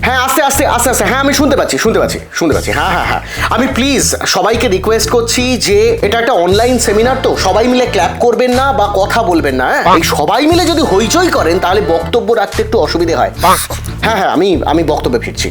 হ্যাঁ আস্তে আস্তে আস্তে আস্তে। হ্যাঁ আমি শুনতে পাচ্ছি শুনতে পাচ্ছি শুনতে পাচ্ছি। হ্যাঁ হ্যাঁ হ্যাঁ। আমি প্লিজ সবাইকে রিকোয়েস্ট করছি যে এটা একটা অনলাইন সেমিনার তো, সবাই মিলে ক্ল্যাপ করবেন না বা কথা বলবেন না হ্যাঁ? এই সবাই মিলে যদি হইচই করেন, তাহলে বক্তব্য রাখতে একটু অসুবিধে হয়। হ্যাঁ হ্যাঁ আমি আমি বক্তব্যে ফিরছি।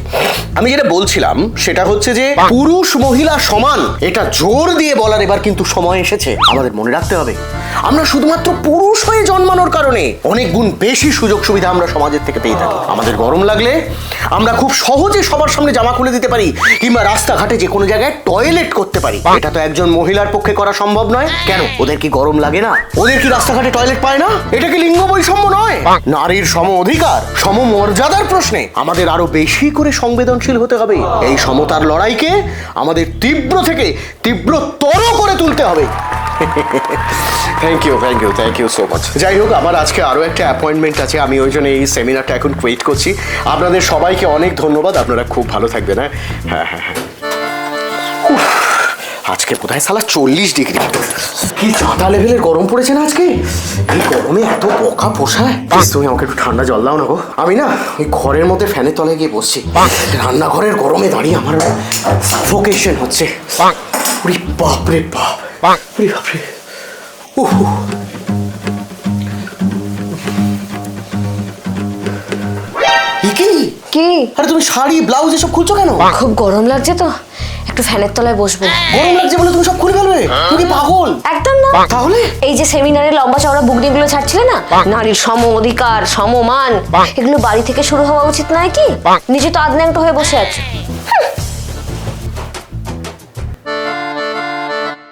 আমি যেটা বলছিলাম, সেটা হচ্ছে যে পুরুষ মহিলা সমান, এটা জোর দিয়ে বলার এবার কিন্তু সময় এসেছে। আমাদের মনে রাখতে হবে। আমরা শুধুমাত্র পুরুষ হয়ে জন্মানোর কারণে অনেক গুণ বেশি সুযোগ সুবিধা আমরা সমাজের থেকে পেয়ে থাকি। আমাদের গরম লাগলে আমরা খুব সহজে সবার সামনে জামা খুলে দিতে পারি কিংবা রাস্তাঘাটে যে কোনো জায়গায় টয়লেট করতে পারি। এটা তো একজন মহিলার পক্ষে করা সম্ভব নয়। কেন? ওদের কি গরম লাগে না? ওদের কি রাস্তাঘাটে টয়লেট পায় না? এটা কি লিঙ্গ বৈষম্য নয়? নারীর সম অধিকার সম মর্যাদার প্রশ্নে আমাদের আরও বেশি করে সংবেদনশীল হতে হবে। এই সমতার লড়াইকে আমাদের তীব্র থেকে তীব্রতর করে তুলতে হবে। Thank you thank you thank you so much যাই হোক আমার আজকে আরও একটা অ্যাপয়েন্টমেন্ট আছে। আমি ওই জন্য এই সেমিনারটা এখন ওয়েট করছি। আপনাদের সবাইকে অনেক ধন্যবাদ। আপনারা খুব ভালো থাকবেন হ্যাঁ? হ্যাঁ হ্যাঁ হ্যাঁ। উফ, আজকে বোধহয় সালা চল্লিশ ডিগ্রি কি চাঁদা লেভেলের গরম পড়েছে না আজকে? এই গরমে এত পোকা পোষায়। তুমি আমাকে একটু ঠান্ডা জল দাও না গো। আমি না ওই ঘরের মধ্যে ফ্যানের তলায় গিয়ে বসছি। রান্নাঘরের গরমে দাঁড়িয়ে আমার সাফোকেশন হচ্ছে। বাপরে বাপ। ওরে বাপরে উহ কি কি? আরে তুমি শাড়ি ব্লাউজ এসব খুলছো কেন? খুব গরম লাগছে তো। একটু ফ্যানের তলায় বসবো। গরম লাগছে বলে তুমি সব খুলে ফেলবে? তুমি কি পাগল? একদম না। তাহলে? এই যে সেমিনারে লম্বা চওড়া বুকনিগুলো ছাড়ছিলে না? নারীর সম অধিকার সমমান। এগুলো বাড়ি থেকে শুরু হওয়া উচিত নয় কি? নিজে তো আদন্যাংট হয়ে বসে আছো।